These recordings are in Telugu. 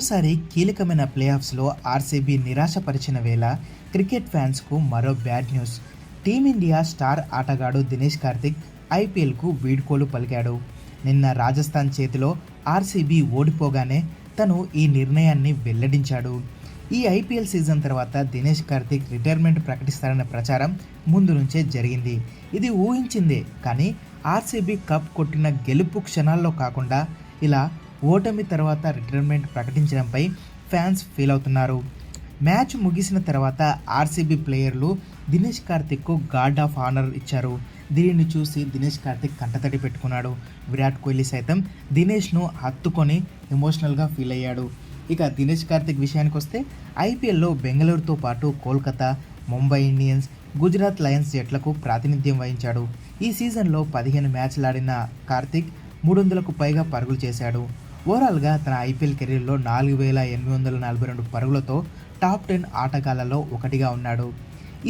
మరోసారి కీలకమైన ప్లే ఆఫ్స్లో ఆర్సీబీ నిరాశపరిచిన వేళ క్రికెట్ ఫ్యాన్స్కు మరో బ్యాడ్ న్యూస్. టీమిండియా స్టార్ ఆటగాడు దినేష్ కార్తిక్ ఐపీఎల్కు వీడ్కోలు పలికాడు. నిన్న రాజస్థాన్ చేతిలో ఆర్సీబీ ఓడిపోగానే తను ఈ నిర్ణయాన్ని వెల్లడించాడు. ఈ ఐపీఎల్ సీజన్ తర్వాత దినేష్ కార్తిక్ రిటైర్మెంట్ ప్రకటిస్తారన్న ప్రచారం ముందు నుంచే జరిగింది. ఇది ఊహించిందే కానీ ఆర్సీబీ కప్ కొట్టిన గెలుపు క్షణాల్లో కాకుండా ఇలా ఓటమి తర్వాత రిటైర్మెంట్ ప్రకటించడంపై ఫ్యాన్స్ ఫీల్ అవుతున్నారు. మ్యాచ్ ముగిసిన తర్వాత ఆర్సీబీ ప్లేయర్లు దినేష్ కార్తిక్కు గార్డ్ ఆఫ్ ఆనర్ ఇచ్చారు. దీనిని చూసి దినేష్ కార్తిక్ కంటతడి పెట్టుకున్నాడు. విరాట్ కోహ్లీ సైతం దినేష్ను హత్తుకొని ఎమోషనల్గా ఫీల్ అయ్యాడు. ఇక దినేష్ కార్తిక్ విషయానికి వస్తే ఐపీఎల్లో బెంగళూరుతో పాటు కోల్కతా ముంబై ఇండియన్స్ గుజరాత్ లయన్స్ జట్లకు ప్రాతినిధ్యం వహించాడు. ఈ సీజన్లో పదిహేను మ్యాచ్లు ఆడిన కార్తిక్ మూడు వందలకు పైగా పరుగులు చేశాడు. ఓవరాల్గా తన ఐపీఎల్ కెరీర్లో నాలుగు వేల ఎనిమిది వందల నలభై రెండు పరుగులతో టాప్ టెన్ ఆటగాళ్ళలో ఒకటిగా ఉన్నాడు.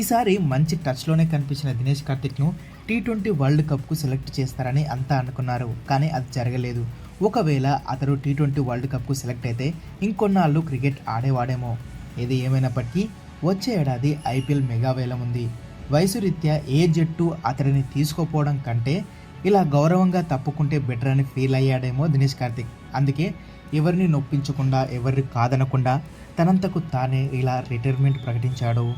ఈసారి మంచి టచ్లోనే కనిపించిన దినేష్ కార్తిక్ను టీ ట్వంటీ వరల్డ్ కప్కు సెలెక్ట్ చేస్తారని అంతా అనుకున్నారు కానీ అది జరగలేదు. ఒకవేళ అతడు టీ ట్వంటీ వరల్డ్ కప్కు సెలెక్ట్ అయితే ఇంకొన్నాళ్ళు క్రికెట్ ఆడేవాడేమో. ఏది ఏమైనప్పటికీ వచ్చే ఏడాది ఐపీఎల్ మెగా వేలం ఉంది. వయసు రీత్యా ఏ జట్టు అతడిని తీసుకోపోవడం కంటే ఇలా గౌరవంగా తప్పుకుంటే బెటర్ అని ఫీల్ అయ్యాడేమో దినేష్ కార్తిక్. అందుకే ఎవరిని నొప్పించకుండా ఎవరిని కాదనకుండా తనంతకు తానే ఇలా రిటైర్మెంట్ ప్రకటించాడు.